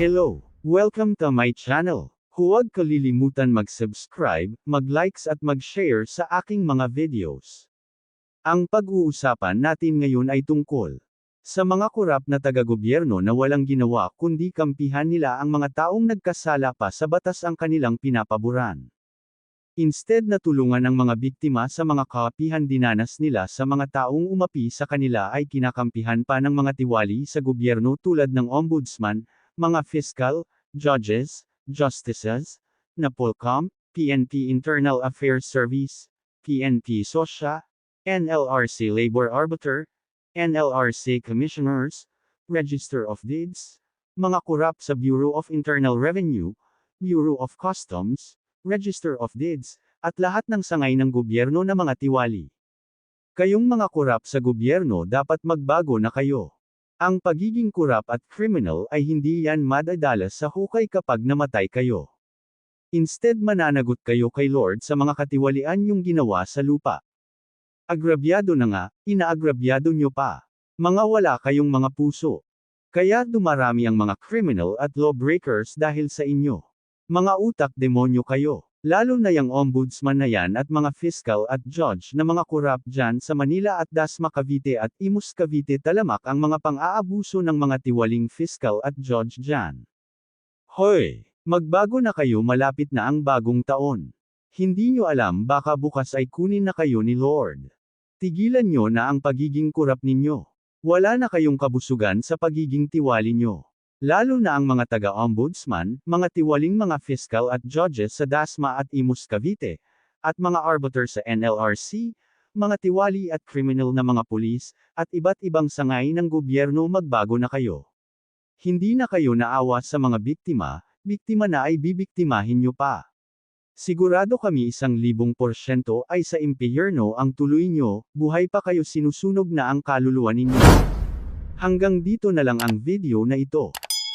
Hello! Welcome to my channel. Huwag kalilimutan mag-subscribe, mag-likes at mag-share sa aking mga videos. Ang pag-uusapan natin ngayon ay tungkol sa mga kurap na taga-gobyerno na walang ginawa kundi kampihan nila ang mga taong nagkasala pa sa batas ang kanilang pinapaboran. Instead na tulungan ang mga biktima sa mga kapihan dinanas nila sa mga taong umapi sa kanila ay kinakampihan pa ng mga tiwali sa gobyerno tulad ng ombudsman, mga fiscal, judges, justices, NAPOLCOM, PNP Internal Affairs Service, PNP SOSHA, NLRC Labor Arbiter, NLRC Commissioners, Register of Deeds, mga kurap sa Bureau of Internal Revenue, Bureau of Customs, Register of Deeds, at lahat ng sangay ng gobyerno na mga tiwali. Kayong mga kurap sa gobyerno dapat magbago na kayo. Ang pagiging kurap at criminal ay hindi yan madadalas sa hukay kapag namatay kayo. Instead mananagot kayo kay Lord sa mga katiwalian yung ginawa sa lupa. Agrabyado na nga, inaagrabyado nyo pa. Mga wala kayong mga puso. Kaya dumarami ang mga criminal at lawbreakers dahil sa inyo. Mga utak demonyo kayo. Lalo na yung ombudsman na yan at mga fiscal at judge na mga kurap dyan sa Manila at Dasma Cavite at Imus Cavite talamak ang mga pang-aabuso ng mga tiwaling fiscal at judge dyan. Hoy! Magbago na kayo malapit na ang bagong taon. Hindi nyo alam baka bukas ay kunin na kayo ni Lord. Tigilan nyo na ang pagiging kurap ninyo. Wala na kayong kabusugan sa pagiging tiwali nyo. Lalo na ang mga taga-ombudsman, mga tiwaling mga fiscal at judges sa Dasma at Imus Cavite, at mga arbiter sa NLRC, mga tiwali at criminal na mga pulis, at iba't ibang sangay ng gobyerno magbago na kayo. Hindi na kayo naawa sa mga biktima, biktima na ay bibiktimahin nyo pa. Sigurado kami isang libong porsyento ay sa impyerno ang tuloy nyo, buhay pa kayo sinusunog na ang kaluluwa ninyo. Hanggang dito na lang ang video na ito.